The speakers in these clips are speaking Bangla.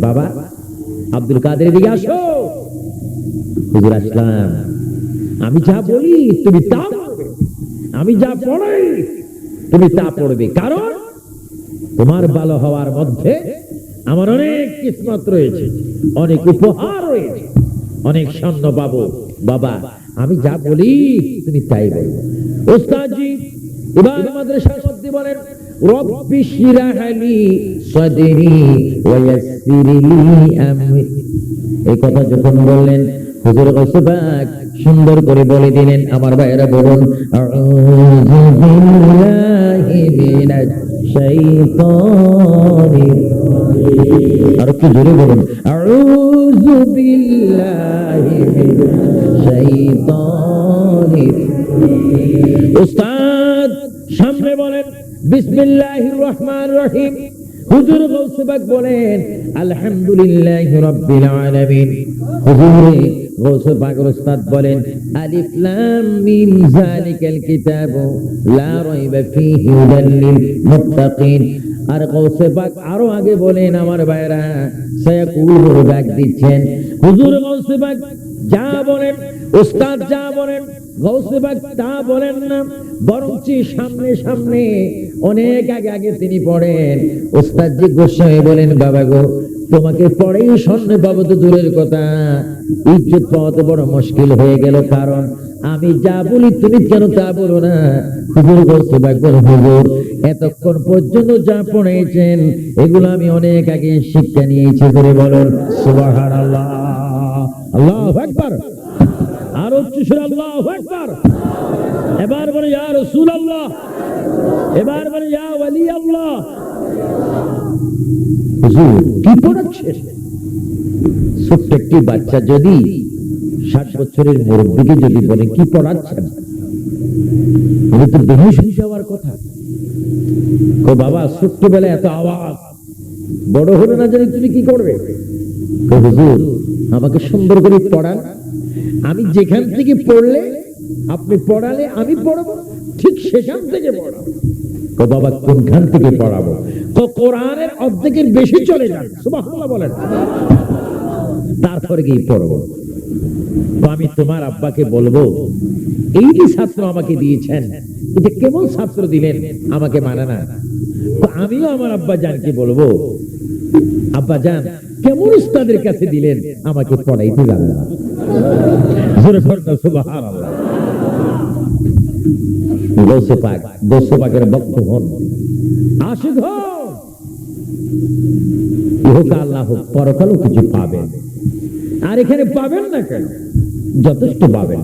বাবা আমি যা বলি, তুমি তা আমি যা পড়াই, তুমি তা পড়বে। কারণ তোমার ভালো হওয়ার মধ্যে আমার অনেক কিসমত রয়েছে, অনেক উপহার রয়েছে, অনেক স্বর্ণ পাবো। বাবা, আমি যা বলি, তুমি তাই বলব ওস্তাদজি, এবার মাদ্রাসার মধ্যে বলেন ওয়া ইয়াসসিরলি আমরি। এই কথা যখন বললেন, হুজুর সুন্দর করে বলে দিলেন, আমার ভাইয়েরা বলুন, আউযু বিল্লাহি মিনাশ শাইতানির আর একটু জোরে বলুন, আউযু বিল্লাহি মিনাশ শাইতানির উস্তাদ সামনে বলেন বিসমিল্লাহির রহমানির রহিম। হুজুর গৌসবাক বলেন, আলহামদুলিল্লাহ রাব্বিল আলামিন। হুজুরে গৌসবাক উস্তাদ বলেন, আলিফ লাম মিম যালিকাল কিতাবু, লা রাইবা ফীহি হুদাল লিল মুত্তাকিন। আর গৌসবাক আরও আগে বলেন, আমার ভাইরা সায়াকুল ডাক দিচ্ছেন। হুজুর যা বলেন যা বলেন তা বলেন না সামনে সামনে অনেক আগে আগে তিনি পড়েন। ওস্তাদজি গোস্বামী বলেন, বাবা গো, তোমাকে পড়েই স্বর্ণ পাবো তো দূরের কথা। ইজ্জত পাওয়া তো বড় মুশকিল হয়ে গেল, কারণ আমি যা বলি তুমি কেন তা বলো না। হুজুর গোস্বামী বল হুজুর, এতক্ষণ পর্যন্ত যা পড়েছেন, এগুলো আমি অনেক আগে শিক্ষা নিয়েছি করে বলুন, সুবহানাল্লাহ। আল্লাহু উচ্চ সুরে আল্লাহু আকবার। এবার বলে রাসূলুল্লাহ। এবার বলে, ইয়া ওয়ালি আল্লাহ কি পড়াচ্ছে? একটি বাচ্চা যদি ষাট বছরের মুরব্বীকে যদি বলে, কি পড়াচ্ছেন উনি তো বেহুশ যাওয়ার কথা। ও বাবা ছোট্ট ছোট্টবেলায় এত আওয়াজ। বড় হলে না জানি তুমি কি করবে? হুজুর আমাকে সুন্দর করে পড়ান। আমি যেখান থেকে পড়লে, আপনি পড়ালে আমি পড়াবো, ঠিক সেখান থেকে পড়াবো। বাবা, কোনখান থেকে পড়াবো? কোরআনের অর্ধেকের বেশি চলে যান। বলেন। তারপরে গিয়ে পড়ব। আমি তোমার আব্বাকে বলব, এই যে ছাত্র আমাকে দিয়েছেন, এটা কেমন ছাত্র দিলেন? আমাকে মানে না। তো আমিও আমার আব্বা জানকে বলব, আব্বা জান কেমন উস্তাদের কাছে দিলেন, আমাকে পড়াইতে জানলেন না। জোরে হন। আশিক হন না হোক, পরকালও কিছু পাবেন। আর এখানে পাবেন না কেন? যথেষ্ট পাবেন।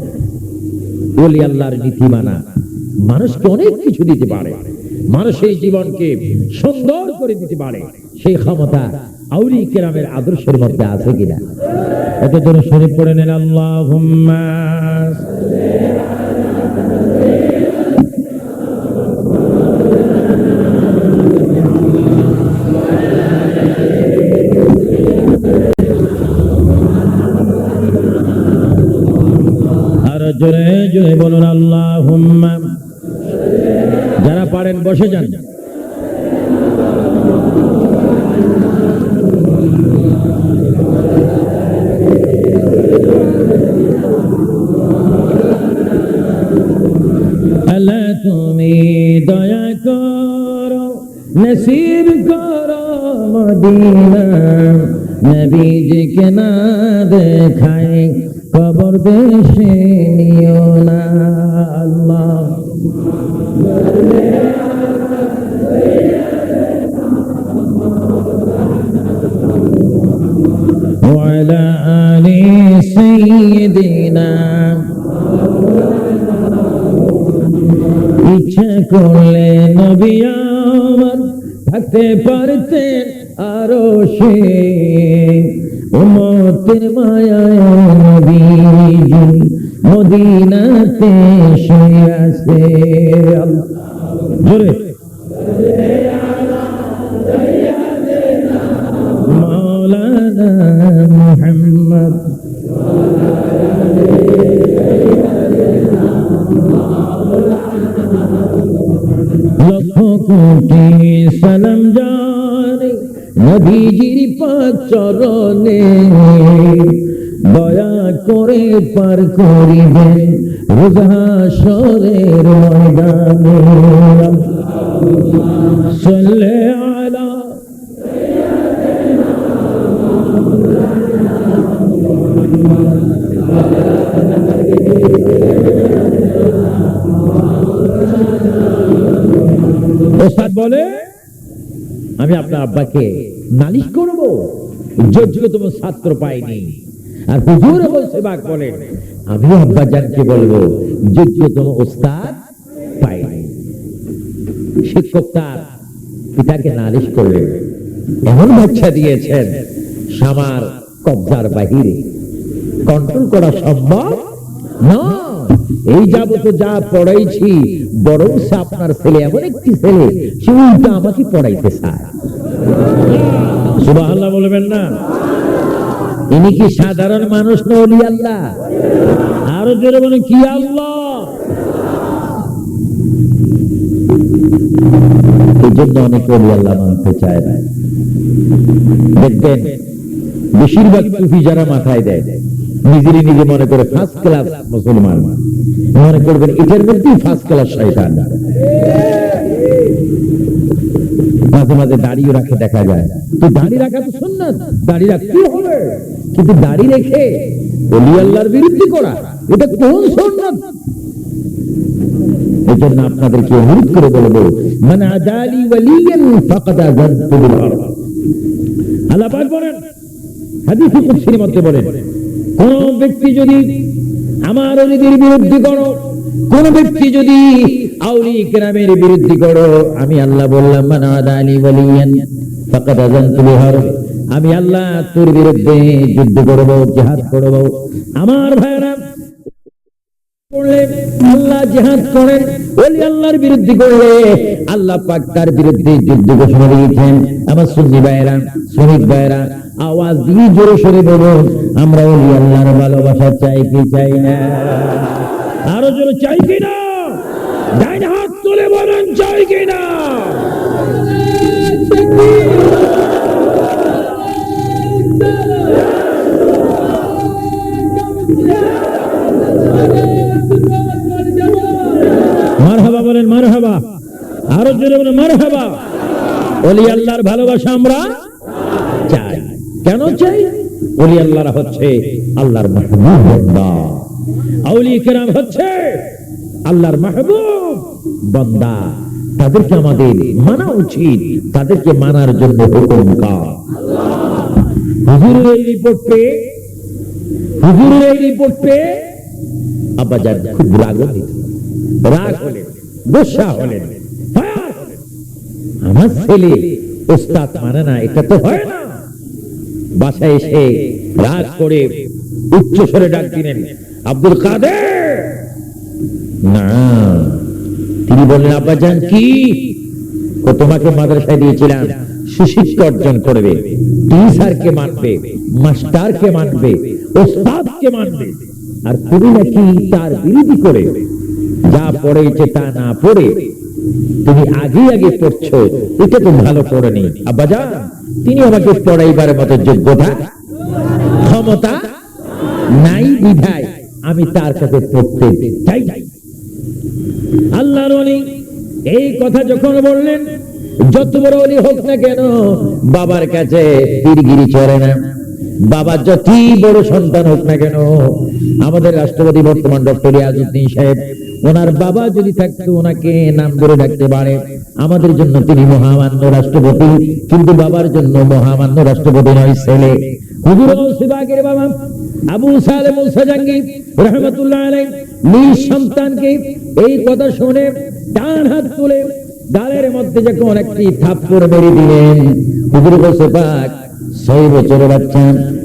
ওলি আল্লাহর নীতি মানা মানুষকে অনেক কিছু দিতে পারে। মানুষের জীবনকে সুন্দর করে দিতে পারে। সেই ক্ষমতা আউরি কেরামের আদর্শের মধ্যে আছে কিনা? এত জন্য শরীফ পড়ে নেন আল্লাহ আর জোরে জোরে বলুন আল্লাহ যারা পারেন, বসে যান। আল্লাহ, তুমি দয়া করো, নসিব করো মদিনা। নবীজিকে না দেখাই, কবর দেশে নিও না আল্লাহ। করলে নবী আমার থাকতে পারতেন আরও সে। উমতের মায়ায় নবীজি মদিনাতে শুয়ে আছে। জোরে। মাওলানা মুহাম্মদ। লক্ষ কোটি সালাম জানে নবীজির পাক চরণে। দয়া করে পার করিবেন রোজাসরের ময়দানে। সাল্লে আলা বলে, আমি আপনার আব্বাকে নালিশ করব। যোগ্যতম ছাত্র পাইনি। আর হুজুর এবং সেবাক বলেন আমি আব্বা জানকে বলব যোগ্যতম ওস্তাদ পাইনি। শিক্ষক তার পিতাকে নালিশ করলেন, এমন বাচ্চা দিয়েছেন, সামার কবজার বাহিরে। কন্ট্রোল করা সম্ভব না এই যাবত যা পড়াইছি বরং সে আপনার ছেলে এমন একটি ছেলে সে উল্টা আমাকে পড়াইতে চায়। সুবহানাল্লাহ বলবেন না। ইনি কি সাধারণ মানুষ না অলি আল্লাহ? আরও জোরে বলেন কি আল্লাহ? এই জন্য অনেকে অলি আল্লাহ মানতে চায় না। দেখবেন বেশিরভাগ টুপি যারা মাথায় দেয় নিজেরই নিজে মনে করে ফার্স্ট ক্লাস মুসলমান। মনে করবেন এটার মধ্যেই ফার্স্ট ক্লাস শয়তান। মাঝে মাঝে দাড়িও রাখে দেখা যায়। তো দাড়ি রাখা তো সুন্নাত, দাড়ি রাখতেই হবে। কিন্তু দাড়ি রেখে অলি আল্লাহর বিরুদ্ধে করা, এটা কোন সুন্নাত? এই জন্য আপনাদেরকে অনুরোধ করে বলব মানে আদালি ওয়ালিয়ান ফাকাদ আযানতু বিল আল্লাহ পাক বলেন, হাদিস কুদসির মধ্যে বলেন কোন ব্যক্তি যদি আমার অলিদের বিরুদ্ধে করো, কোন ব্যক্তি যদি আউলি গ্রামের বিরুদ্ধে করো, আমি আল্লাহ বললাম মানাদানি বলিয়েন আমি আল্লাহ তোর বিরুদ্ধে যুদ্ধ করব, জিহাদ করব। আমার ভাইরা করলে আল্লাহ জেহাদ করেন ওলি আল্লাহর বিরুদ্ধে করলে আল্লাহ পাক বিরুদ্ধে যুদ্ধ ঘোষণা দিয়েছেন। আমার সুন্নি ভাইরা শ্রমিক ভাইরা আওয়াজ দিয়ে জোরে সরে বলুন, আমরা ওলি আল্লাহর ভালোবাসা চাই চাই না? আরও জোরে চাই কি না? ডাইন হাত তুলে বলেন, চাই কি না? আল্লাহর ভালোবাসা আমরা চাই। কেন চাই? ওলি আল্লাহরা হচ্ছে আল্লাহর মাহবুব। হচ্ছে আল্লাহর মাহবুব বান্দা। তাদেরকে আমাদের মানা উচিত। তাদেরকে মানার জন্য হুকুম হুজুরের এই রিপোর্ট পেয়ে রিপোর্ট পেয়ে আব্বা গোসা হলেন। আমার ছেলে ওস্তাদ মানে না, এটা তো হয় না। বাসায় এসে রাগ করে উচ্চ স্বরে ডাক দিলেন, আব্দুল কাদের? না। তিনি বললেন কি? ও তোমাকে মাদ্রাসায় দিয়েছিলাম। অর্জন করবে। টিচারকে মানবে, মাস্টারকে মানবে, ওস্তাদকে মানবে। আর তুমি নাকি তার বিরোধী করে। যা পড়েছে তা না পড়ে তুমি আগে আগে পড়ছো, এটা তো ভালো পড়েনি। আব্বাজান তিনি আমাকে পড়াইবার মতো যোগ্যতা, ক্ষমতা নাই বিধায় আমি তার কাছে পড়তে চাই। আল্লাহর এই কথা যখন বললেন, যত বড় অলি হোক না কেন, বাবার কাছে তীরগিরি চলে না। বাবা যতই বড় সন্তান হোক না কেন, আমাদের রাষ্ট্রপতি বর্তমান ডক্টর ইয়াজউদ্দিন সাহেব ওনার বাবা যদি থাকতো, ওনাকে নাম ধরে ডাকতে পারে। আমাদের জন্য তিনি মহামান্য রাষ্ট্রপতি, কিন্তু বাবার জন্য মহামান্য রাষ্ট্রপতি নয়, ছেলে।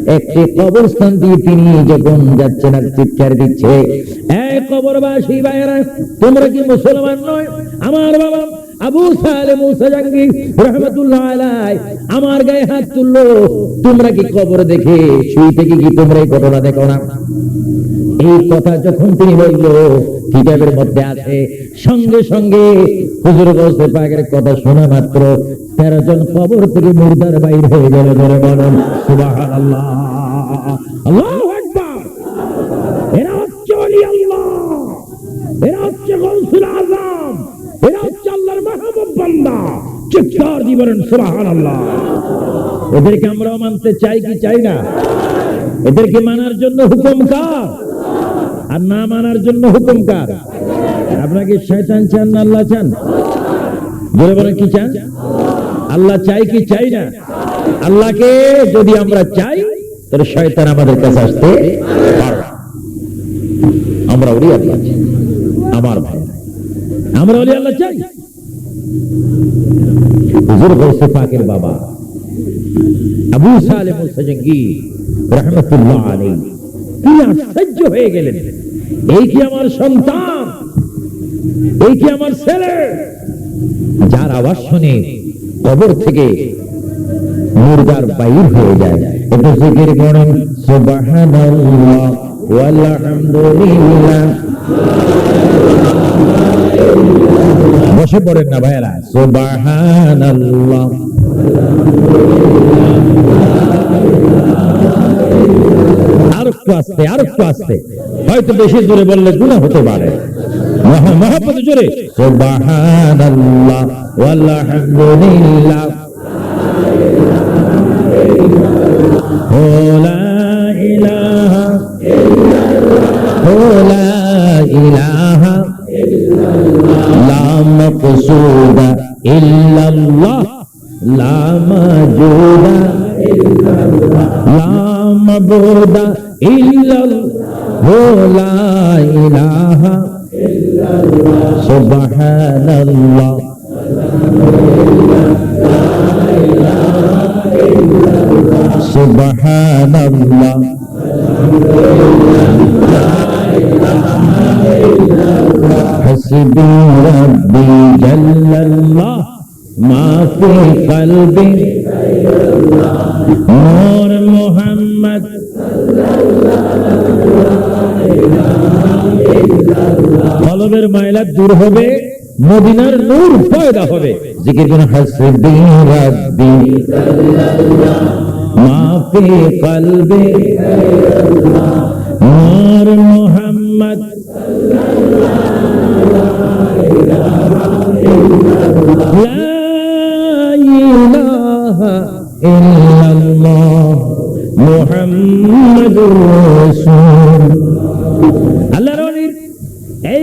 একটি কবরস্থান দিয়ে তিনি যখন যাচ্ছেন আর চিৎকার দিচ্ছে কবরবাসী ভাইয়েরা, তোমরা কি মুসলমান নয়? আমার বাবা আবু সালে মুসা জাহাঙ্গীর রহমতুল্লাহ আলাই আমার গায়ে হাত তুললো। তোমরা কি কবর দেখে শুই থেকে কি তোমরা এই ঘটনা দেখো না? এই কথা যখন তিনি বলল কিতাবের মধ্যে আছে, সঙ্গে সঙ্গে হুজুর গৌসে পাকের কথা শোনা মাত্র, তেরো জন কবর থেকে মুর্দার বাইর হয়ে গেল ধরে বলেন আল্লাহ আল্লাহ এদেরকে আমরাও মানতে চাই কি চাই না? এদেরকে মানার জন্য হুকুম কার? আর না মানার জন্য হুকুম কার? আপনাকে চান না আল্লাহ চান? বলে কি চান? আল্লাহ চাই কি চাই না? আল্লাহকে যদি আমরা চাই, তাহলে শয়তান আমাদের কাছে আসতে আমরা আল্লাহ। আমার ভাই আমরা ওলি আল্লাহ চাই। হুজুর গৌসে পাকের বাবা। আবু সালেম সাজঙ্গি রহমতুল্লাহ আলাইহি। কি আশ্চর্য হয়ে গেলেন। এই কি আমার সন্তান? এই কি আমার ছেলে? যার আওয়াজ শুনে কবর থেকে মুর্দার বাইর হয়ে যায়। জিকির করেন সুবহানাল্লাহ ওয়ালহামদুলিল্লাহ বসে পড়েন না ভাইরা সুবহানাল্লাহ। আর একটু আস্তে, আর একটু আস্তে। হয়তো বেশি জোরে বললে গুণা হতে পারে। জোরে। ও লা ইলাহা ইলাহা লা মাকসুদা ইল্লাল্লাহ লা মাজুদা লা মাবুদা ইল্লাল্লাহ ও লা ইলাহা সুবহানাল্লাহ সুবহানাল্লাহ حسبي ربي جل الله ما في قلبي نور محمد কলবের ময়লা দূর হবে মদিনার নূর পয়দা হবে জিকির কোন হাসবি রাব্বি মাফি কলবে নূর মোহাম্মদ لا এই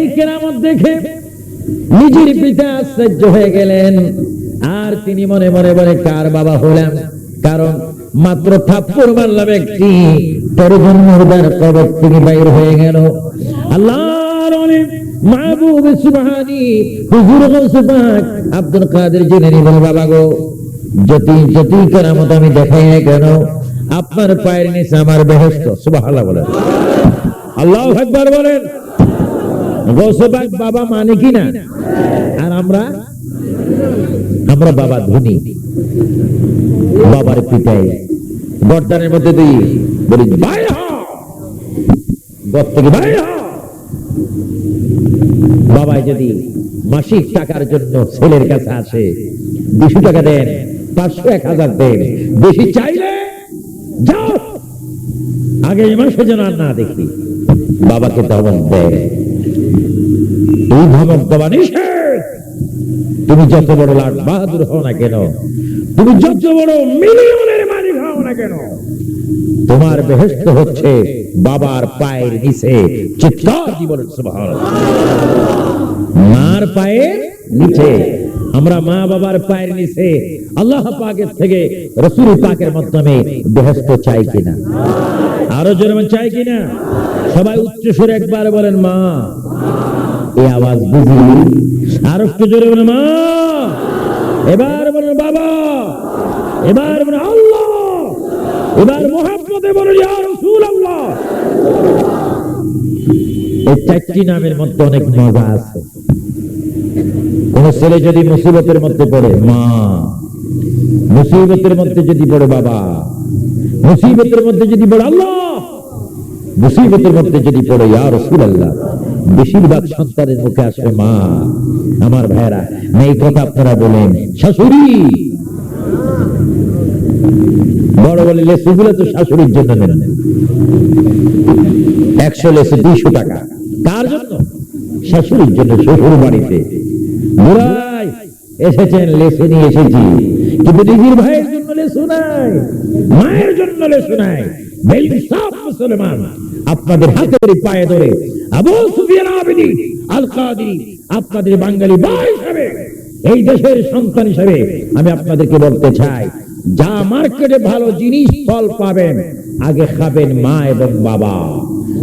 কেরামত দেখে নিজের পিতা আশ্চর্য হয়ে গেলেন। আর তিনি মনে মনে মনে কার বাবা হলেন কারণ মাত্র থাপ্পর মারলাম একটি তরজন মুর্দার কবর বাইর হয়ে গেল। আল্লাহ মাহবুব সুবহানি, হুজুর গৌস আব্দুল কাদের জিলানী বলে, বাবা গো যতি যতি কেরামত আমি দেখাই না কেন? আপনার পায়ের নিচে আমার বেহেস্ত সুবহানাল্লাহ বলেন। আল্লাহ একবার বলেন। বাবা মানে কি না? আর আমরা? আমরা বাবা ধনী। বাবার পিতাই। বর্দানের মধ্যে দিই বলি, ভাই হ! থেকে ভাই হ বাবা যদি মাসিক টাকার জন্য ছেলের কাছে আসে দুশো টাকা দেন, পাঁচশো এক হাজার দেন, বেশি চাইলে যাও। আগে মাসে যেন আর না দেখি। বাবাকে ধমক দেয়। এই ধমক দেওয়া নিষেধ। তুমি যত বড় লাট বাহাদুর হও না কেন, তুমি যত বড় মিলিয়নের মালিক হও না কেন, তোমার বেহেস্ত হচ্ছে বাবার পায়ের নিচে চিৎকার দিয়ে বলেন মার পায়ের নিচে, আমরা মা বাবার পায়ের নিচে আল্লাহ পাকের থেকে, রসুল পাকের মাধ্যমে বেহেস্ত চাই কিনা? আরও জোরে চাই কিনা? সবাই উচ্চ সুরে একবার বলেন, মা। এই আওয়াজ বুঝি আর একটু জোরে বলেন, মা। এবার বলেন, বাবা। এবার বলেন আল্লাহ বলেন এই চারটি নামের মধ্যে অনেক মজা আছে। কোন ছেলে যদি মুসিবতের মধ্যে পড়ে, মা, মুসিবতের মধ্যে যদি পড়ে বাবা, মুসিবতের মধ্যে যদি পড়ে আল্লাহ, মুসিবতের মধ্যে যদি পড়ে, ইয়া রাসূলুল্লাহ, বেশিরভাগ সন্তানের মুখে আসবে মা। আমার ভাইরা এই কথা আপনারা বলেন, শাশুড়ি বড় বলে লেসুগুলো তো শাশুড়ির জন্য নেন একশো লেসু দুইশো টাকা। কার জন্য? শাশুড়ির জন্য শ্বশুর বাড়িতে। বুড়াই এসেছেন লেসু নিয়ে এসেছি। কিন্তু নিজের ভাইয়ের জন্য লেসু নাই, মায়ের জন্য লেসু নাই। আপনাদের হাতে ধরে পায়ে ধরে আবু সুফিয়ান আবেদি আল কাদি আপনাদের বাঙালি ভাই হিসাবে, এই দেশের সন্তান হিসাবে আমি আপনাদেরকে বলতে চাই যা মার্কেটে ভালো জিনিস, ফল পাবেন। আগে খাবেন মা এবং বাবা।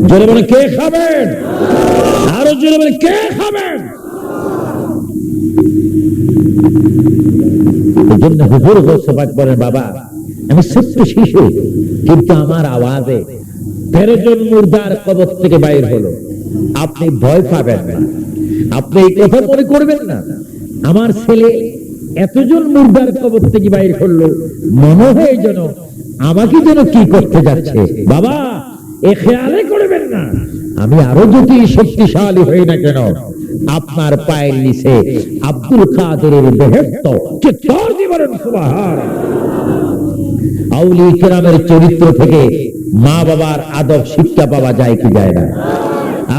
জোরে বলে কে খাবেন? আরও জোরে বলে কে খাবেন? বাবা। আমি শিশু, কিন্তু আমার আওয়াজে তেরো জন মুর্দার কবর থেকে বাইর হলো। আপনি ভয় পাবেন না। আপনি এই কথা মনে করবেন না। আমার ছেলে এতজন মুর্দার কবর থেকে বাইর করল। মনে হয় যেন আমাকে যেন কি করতে যাচ্ছে। বাবা, এ খেয়ালে করবেন না। আমি আরও যদি শক্তিশালী হই না কেন, আপনার পায়ের নিচে আব্দুল কাদেরের বেহেস্ত চিত্তর জীবনের সুবাহার আউলি কেরামের চরিত্র থেকে মা বাবার আদব শিক্ষা পাওয়া যায় কি যায় না?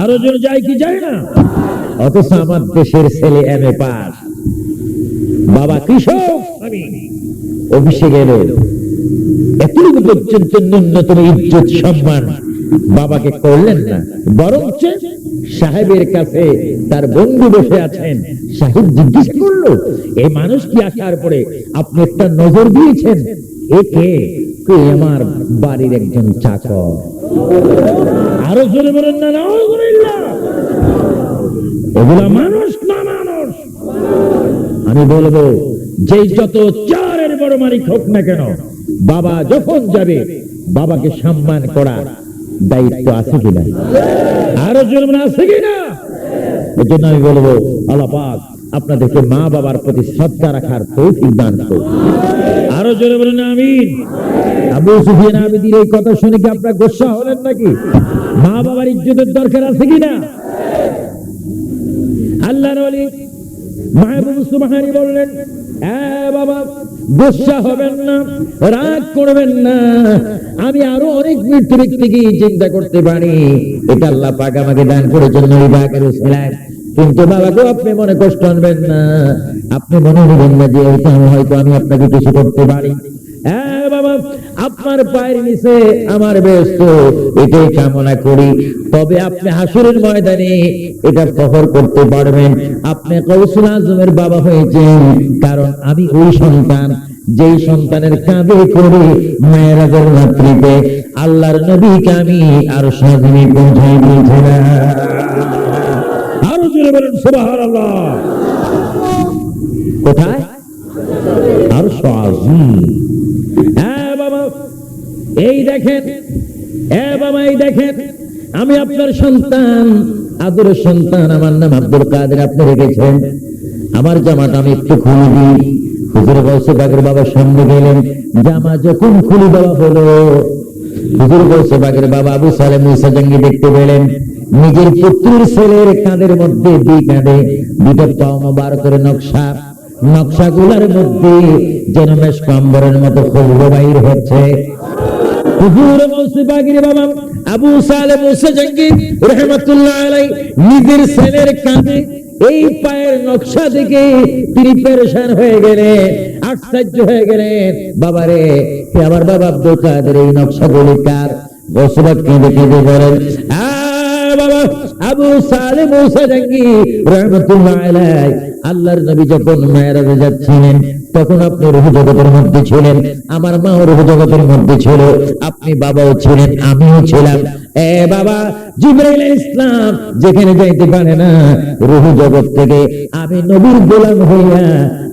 আরও জন যায় কি যায় না? অথচ আমার দেশের ছেলে এম এ পাস। বাবা কৃষক অফিসে গেল এতটুকু ন্যূনতম ইজ্জত, সম্মান বাবাকে করলেন না। বরঞ্চ সাহেবের কাছে তার বন্ধু বসে আছেন। সাহেব জিজ্ঞেস করল এই মানুষ কি আসার পরে আপনি একটা নজর দিয়েছেন? একে আমার বাড়ির একজন চাকর। আরও জোরে বলেন না। এগুলা মানুষ না মানুষ? আমি বলব যে যত চারের বড় মালিক হোক না কেন, বাবা যখন যাবে, বাবাকে সম্মান করার দায়িত্ব আছে কিনা? আরও জন্ম আছে কিনা? এই জন্য আমি বলব, আল্লাহ আপনাদেরকে মা বাবার প্রতি শ্রদ্ধা রাখার তৌফিক দান আরও জোরে বলেন আবু সুফিয়ান এই কথা শুনে কি আপনার গোসা হলেন নাকি? মা বাবার ইজ্জতের দরকার আছে কিনা? আল্লাহর ওলি বললেন বাবা, গুসা হবেন না, রাগ করবেন না। আমি আরও অনেক মৃত্যু ব্যক্তিকে চিন্তা করতে পারি। এটা আল্লাহ পাক আমাকে দান করেছেন কিন্তু বাবা গো, আপনি মনে কষ্ট আনবেন না। আপনি মনে নেবেন না যে হয়তো আমি আপনাকে কিছু করতে পারি বাবা, আপনার পায়ের নিচে আমার ব্যস্ত। এটাই কামনা করি। তবে আপনি হাসুরের ময়দানে এটা কহর করতে পারবেন। আপনি কৌশল আজমের বাবা হয়েছেন, কারণ আমি ওই সন্তান, যেই সন্তানের কাঁধে করে মেয়েরাজের রাত্রিতে আল্লাহর নবীকে আমি আর সাজনে পৌঁছাই দিয়েছিলাম। আরও জোরে বলেন, সুবহানাল্লাহ। কোথায়? আর সাজিম হ্যাঁ বাবা। এই দেখেন হ্যাঁ বাবা, এই দেখেন, আমি আপনার সন্তান আদরের সন্তান, আমার নাম আব্দুল কাদের, আপনি রেখেছেন। আমার জামাটা আমি একটু খুলে দিই। হুজুর বলছে, বাগের বাবার সামনে গেলেন, জামা যখন খুলে দেওয়া হলো, হুজুর বলছে, বাগের বাবা আবু সালেম মুসা জঙ্গি দেখতে পেলেন নিজের পুত্রের ছেলের কাঁধের মধ্যে দুই কাঁধে দুটো বার করে নকশা। নকশাগুলার মধ্যে যেন কম্বরের মতো খুলবো বাইর হচ্ছে। এই পায়ের নকশা হয়ে আশ্চর্য হয়ে গেলেন। বাবারে আমার বাবা আব্দুল এই নকশাগুলি কার? বসবাক কেঁদে কেঁদে বলেন আ বাবা আবু সালে মৌসা জঙ্গি রহমতুল্লাহ আলাই আল্লাহর নবী যখন মেয়েরাজে যাচ্ছিলেন, তখন আপনি রুহ জগতের মধ্যে ছিলেন, আমার মাও রুহ জগতের মধ্যে ছিল, আপনি বাবাও ছিলেন, আমিও ছিলাম। এ বাবা, জিব্রাইল ইসলাম যেখানে যাইতে পারে না, রুহ জগৎ থেকে আমি নবীর গোলাম হইয়া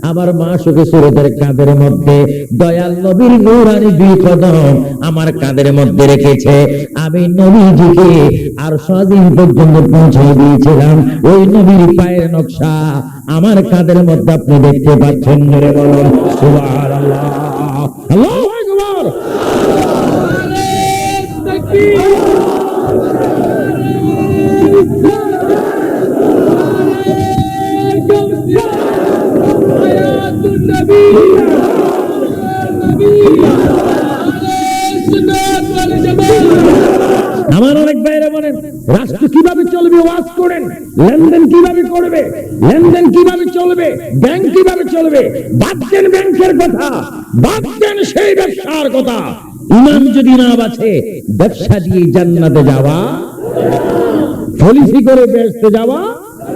আমার মা সুরতের মধ্যে দয়াল নবীর নূরানি দুই কদম আমার মধ্যে রেখেছে। আমি নবীজিকে আর স্বাধীন পর্যন্ত পৌঁছে দিয়েছিলাম। ওই নবীর পায়ের নকশা আমার কাঁধের মধ্যে আপনি দেখতে পাচ্ছেন বলুন আমার অনেক বাইরে বলেন, রাষ্ট্র কীভাবে চলবে, ওয়াজ করেন, লেনদেন কীভাবে করবে, লেনদেন কীভাবে চলবে, ব্যাংক কীভাবে চলবে বাদ ব্যাংকের কথা বাদ দেন সেই ব্যবসার কথা। ইমাম যদি না বাঁচে ব্যবসা দিয়ে জান্নাতে যাওয়া পলিসি করে বেসতে যাওয়া